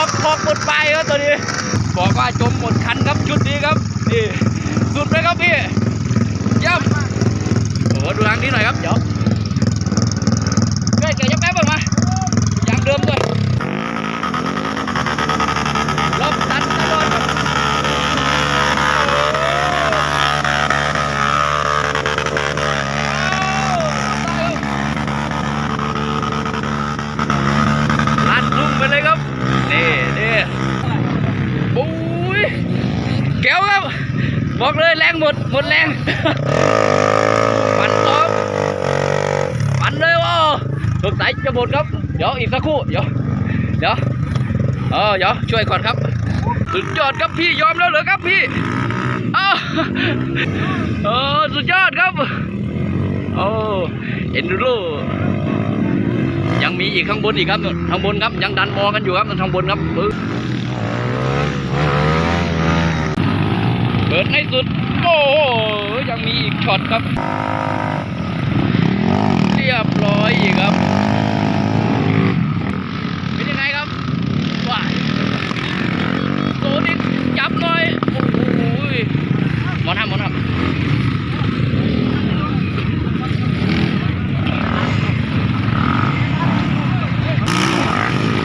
อกทอกหมดไปครับตัวนี้ บอกว่าจมหมดคันครับชุดนี้ครับนี่สุดเลยครับพี่เย่ำโอ้ดูทางนี้หน่อยครับเดี๋ยวเฮ้ยแกยังแป๊บก่อนมายางเดิมด้วยรอบตันตลอดครับลัดลุ่มไปเลยครับ นี่นี่ปุ้ยแก้วครับ บอกเลยแรงหมด หมดแรงปันต้อมปันเลยว่าสงสัยจะหมดครับ เดี๋ยวอีกสักครู่ เดี๋ยว เดี๋ยว เออ เดี๋ยวช่วยก่อนครับ สุดยอดครับพี่ยอมแล้วเหรอครับพี่อ้าวเออสุดยอดครับโอ้เอ็นดูโรยังมีอีกข้างบนอีกครับข้างบนครับยังดันมองกันอยู่ครับข้างบนครับปึ๊บ เปิดให้สุด โอ้ยังมีอีกช็อตครับ เรียบร้อยอีกครับ เป็นยังไงครับว้ายโซนิกจับหน่อย โอ้โหหมอนทำหมอนทำ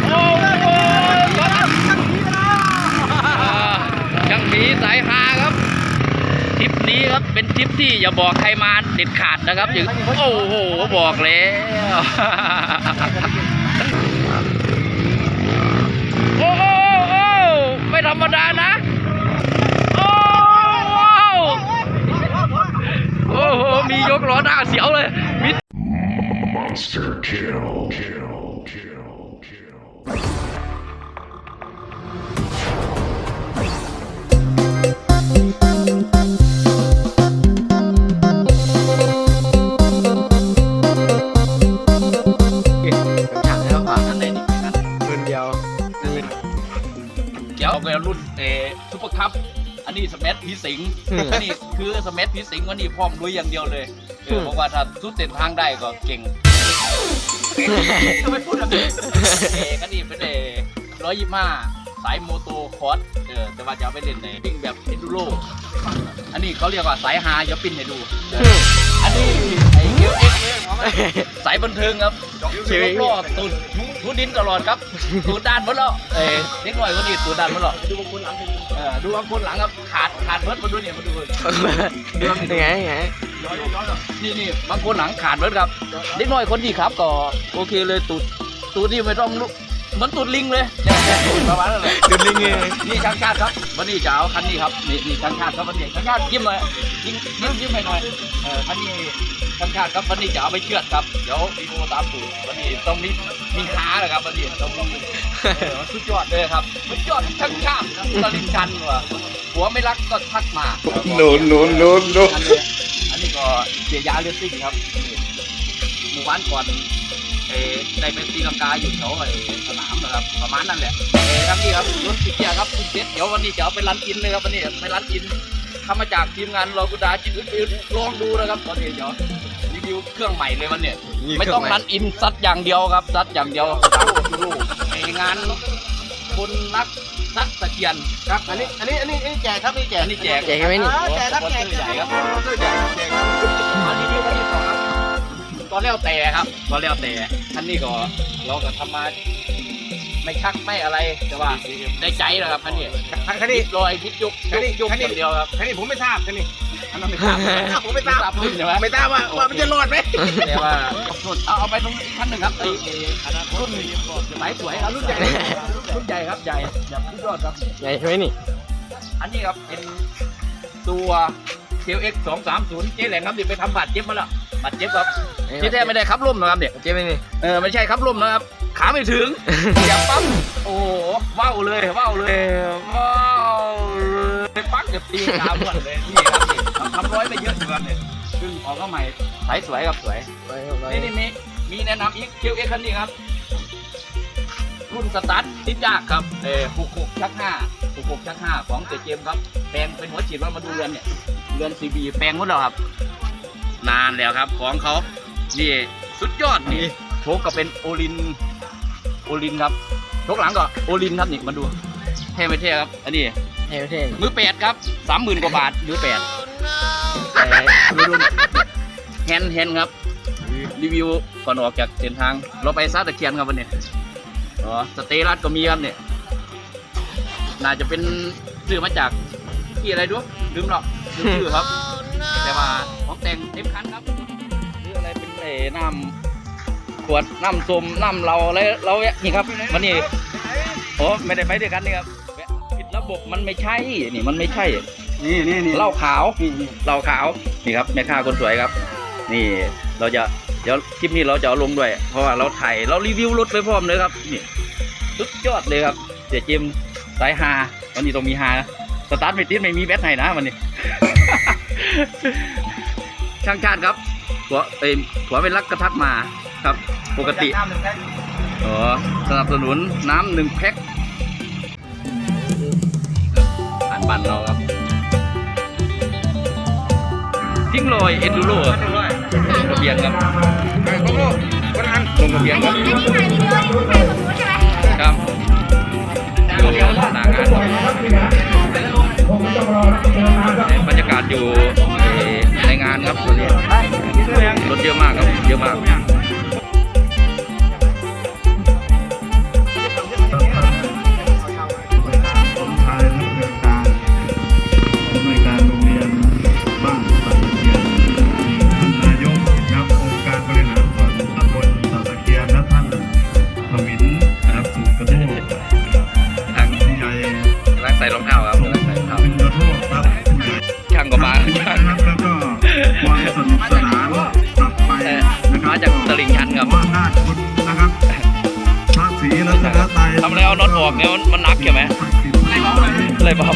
โอ้โหอ่าช่างหมีสายฮาครับ ทริปนี้ ครับเป็นทริปที่อย่าบอกใครมาเด็ดขาดนะครับอย่างโอ้โหบอกแล้วโอ้โหโอ้ไม่ธรรมดานะโอ้โอ้โหมียกล้อหน้าเสียวเลย Monster. Kill. Kill. เกี่ยวกับรุ่นเอซุปเปอร์คัพอันนี้สมัทพีสิงห์อืมอันนี้คือสมัทพีสิงห์วันนี้พร้อมลุยอย่างเดียวเลยเอออืมเพราะว่าถ้าสุดเส้นทางได้ก็เก่งไม่พูดแบบนี้เอกอันนี้เป็นเอร้อยยี่ห้าสายโมโตคอร์สเออแต่ว่าจะเอาไปเล่นในวิ่งแบบเอนดูโร อันนี้เขาเรียกว่าสายฮาอย่าปิ้นให้ดูเอออันนี้ไอ้เกียวเอ็กสายบันเทิงครับชีชีวิวิตตรอดตุนทุดินตลอดครับตูดด้านหมดแล้วเอ้ยเด็กหน่อยคนนี้ตูดด้านหมดแล้วดูบางคนหลังเออดูบางคนหลังครับขาดขาดเบิดมาดูเนี่ยมาดูเลยยังไงยังไงนี่นี่บางคนหลังขาดเบิดครับเด็กน้อยคนนี้ครับก็โอเคเลยตูดตูดนี่ไม่ต้องลุก เหมือนตูดลิงเลยประมาณนั้นเลยดูลิงไงนี่ช่างชาติครับวันนี้จะเอาคันนี้ครับนี่นี่ช่างชาติครับวันนี้ช่างชาติยิ้มหน่อยยิ้มยิ้มยิ้มให้หน่อยเออคันนี้ช่างชาติครับวันนี้จะเอาไปเชือดครับเดี๋ยวมีโมตามสูตรวันนี้ต้องมีมีขาเลยครับวันนี้ต้องมีเออสุดยอดเลยครับสุดยอดช่างชาติครับตะลิงกันว่ะหัวไม่รักก็ทักมา No, no, no, no. อันนี้อันนี้ก็เสียยาเลือดซิ่งครับนี่หมู่บ้านก่อนเออ ได้เป็นตีลังกาอยู่แถวไอ้สนามนะครับประมาณนั้นแหละเอครับนี่ครับรถสิเกียร์ครับคุณเจ็ดเดี๋ยววันนี้จะเอาไปรันอินเลยครับวันนี้ไปรันอินทำมาจากทีมงานรอกุดาจิตอื่นลองดูนะครับตอนนี้เดี๋ยวรีวิวเครื่องใหม่เลยวันเนี้ยไม่ต้องรันอินซัดอย่างเดียวครับซัดอย่างเดียวดูไองานคนรักซัดตะเกียนครับอันนี้อันนี้อันนี้แจกครับนี่แจกนนี้แจกแจกไหมนี่แจกครับแจกครับแจกแจกครับ อันนี้ที่วันที่สองครับตอนแล้วแต่ครับตอนแล้วแต่ท่านนี้ก็เราก็ทำมาไม่ชักไม่อะไรแต่ว่าได้ใจนะครับท่านนี้คันพินี้ดลอยพิดยุกคันนี้ยุกคันนี้อย่างเดียวครับคันนี้ผมไม่ทราบคันนี้อันนั้นไม่ทราบผมไม่ทราบพื้นใช่ไหมไม่ทราบว่าว่ามันจะรอดไหมแต่ว่าเอาเอาไปตรงอีกขั้นหนึ่งครับไอ้ไอ้รุ่นสายสวยครับรุ่นใหญ่รุ่นใหญ่ครับใหญ่แบบสุดยอดครับใหญ่ใช่ไหมนี่ อันนี้ครับเป็นตัวเซลเอ็กสองสามศูนย์เจ๊แหลงครับเดี๋ยวไปทำบาดเจ็บมาแล้ว บาดเจ็บครับที่แท้ไม่ได้ครับร่มนะครับเด็กเจ๊ไหมนี่เออไม่ใช่ครับร่มนะครับ ขาไม่ถึงอย่าปั๊มโอ้โหว้าวเลยว้าวเลยว้าวเลยปักจะตีขาหมดเลยนี่ครับนี่เราทำร้อยไปเยอะอยู่ครับเนี่ยซึ่งออกก็ใหม่สายสวยครับสวยนี่นี่มีมีแนะนำอีกคิวเอ็กคันนี้ครับรุ่นสตาร์ทติดยากครับเออหกหกชักห้าหกหกชักห้าของเจเจมส์ครับแปลงเป็นหัวฉีดว่ามาดูเรือนเนี่ยเรือนซีบีแปลงหมดแล้วครับ นานแล้วครับ ของเขานี่สุดยอดนี่โชคก็เป็นโอลิน โอลินครับยกหลังก็โอลินครับนี่มาดูเท่ไม่เท่ครับ อันนี้เท่เท่มือแปดครับสามหมื่นกว่าบาทมือแปดแต่รุ่นแฮนด์แฮนด์ครับ รีวิวก่อนออกจากเส้นทาง เราไปซาตะเคียนครับวันนี้อ๋อสเตลัสก็มีครับเนี่ยน่าจะเป็นซื้อมาจากที่อะไรด้วยลืมหรอกลืมชื่อครับ แต่ว่าของแต่งเต็มคันครับหรืออะไรเป็นเอน้ำขวดน้ำส้มน้ำเราอะไรเราเนี่ยนี่ครับวันนี้โอ้ไม่ได้ไปด้วยกันนี่ครับแวะผิดระบบมันไม่ใช่นี่มันไม่ใช่นี่นี่นี่เหล้าขาวเหล้าขาวนี่ครับแม่ค้าคนสวยครับ นี่เราจะเดี๋ยวคลิปนี้เราจะเอาลงด้วย เพราะว่าเราถ่ายเรารีวิวรถไปพร้อมเลยครับนี่สุดยอดเลยครับเดี๋ยวจิมสายฮาวันนี้ต้องมีฮาสตาร์ทไม่ติดไม่มีแบตไหนนะวันนี้ ช่างชาติครับหัวเอ้ยหัวเป็นรักกระทักมาครับ ปกติน้ำหนึ่งได้อ๋อสนับสนุนน้ำหนึ่งแพ็คอันบันเราครับ ทิ้งลอยเอ็นดูโร่ครับลงทะเบียนครับโอ้โหวันนั้นลงทะเบียนครับอันนี้ถ่ายวิดีโอนี่คือถ่ายของหนูใช่ไหมครับดูหน้างานครั บรรยากาศอยู่ในงานครับตอนนี้รถเยอะมากครับ เยอะมาก ทำอะไรเอาน็อตออกเนี่ยมันมันหนักใช่ไหมอะไรเบา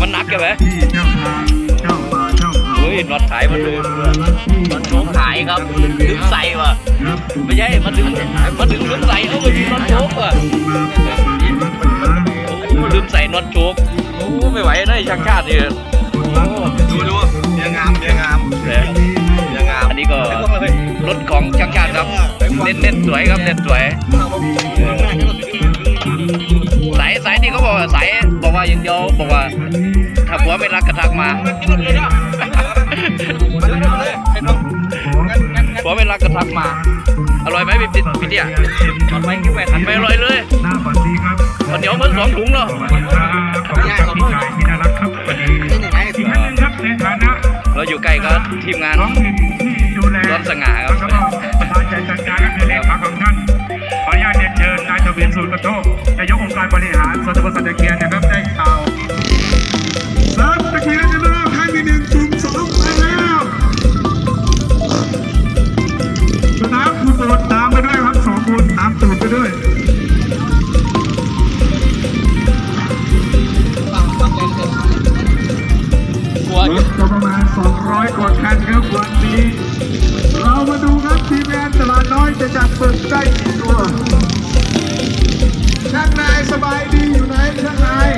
มันหนักใช่ไหมที่เจ้าทางเจ้าป่าเจ้าเขาเฮ้ยน็อตขายมาเลยน็อตโชกขายครับดึงใส่ว่ะไม่ใช่มันดึงมันดึงดึงใส่เอาไปดึงน็อตโชกว่ะโอ้ดึงใส่น็อตโชกโอ้ไม่ไหวนะไอ้ช่างชาตินี่ดูดูเบียงามเบียงามแหมอันนี้ก็รถของช่างชาติครับเน้นเน้นสวยครับเน้นสวยสายสายนี่เขาบอกว่าสายบอกว่าอย่างเดียวบอกว่าถ้าผัวไม่รักกระทักมาผัวไม่รักกระทักมา อร่อยไหมพี่ติ๊พี่เตี้ยอร่อยกิ้วแหวนไม่อร่อยเลยหน้าบัดดีครับข้าวเหนียวมันสองถุงเนาะขอบคุณครับขอบคุณครับพี่ชายที่น่ารักครับวันนี้อีกท่านหนึ่งครับในฐานะเราอยู่ใกล้กับทีมงานท้องถิ่นที่ดูแลร้อนสง่าครับ เชิญนายนสูตรกระโทกนายกองค์การบริหารสวนตำบลสัตเกียนนะครับได้ข่าวสัตเกียนจะเริ่มให้มีหนึ่งกลุ่มสองไปแล้วสนามคุณตูดตามไปด้วยครับสองคนตามตูดไปด้วยผัวรถก็ประมาณ 200กว่าคันครับวันนี้ เรามาดูครับทีมงานตลาดน้อยจะจับฝึกได้กี่ตัว อยู่ไหนช่างนาย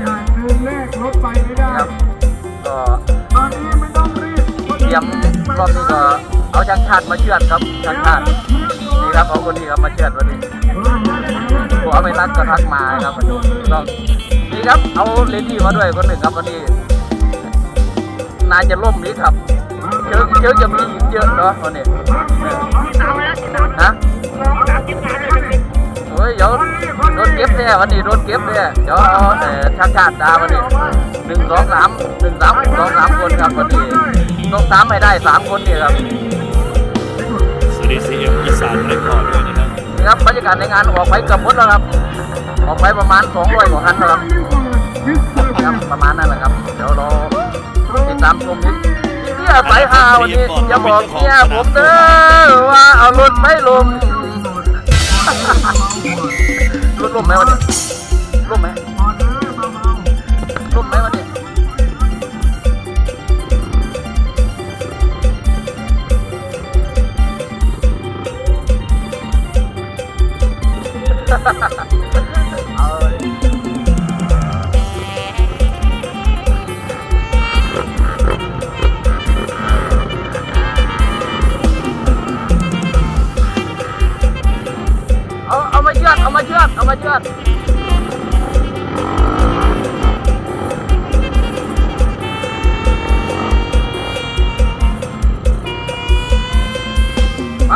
อย่างหนึ่งแรกรถไปไม่ได้ครับก็ตอนนี้ไม่ต้องรีบเตรียมรอบนี้ก็เอาช่างชาติมาเชือดครับช่างชาตินี่ครับเอาคนนี้ครับมาเชือดวันนี้ผัวไม่รักกระทักมาครับวันนี้ต้องนี่ครับเอาเลดี้มาด้วยคนหนึ่งครับวันนี้น่าจะล่มนี้ครับเยอะเยอะจะมีอีกเยอะเนาะวันนี้ฮะ โอ้ยเดี๋ยวโดนเก็บแน่วันนี้โดนเก็บแน่เดี๋ยวเอาเอ่อช่างชาติดาวันนี้หนึ่งสองสามหนึ่งสามสองสามคนครับวันนี้ต้องตามให้ได้สามคนนี่ครับสวัสดีซีเอ็มอีสานเรคคอร์ดด้วยนะครับนี่ครับบรรยากาศในงานออกไปเกือบหมดแล้วครับออกไปประมาณ200กว่าคันแล้วครับครับประมาณนั้นแหละครับเดี๋ยวเราติดตามชมนิดเนี่ยสายฮาวันนี้อย่าบอกเนี่ยผมเด้อว่าเอารถไม่ลม รถลมไหมวันนี้ลมไหมลมไหมวันนี้เอาเอามาเชือดเอามาเชือดเอามา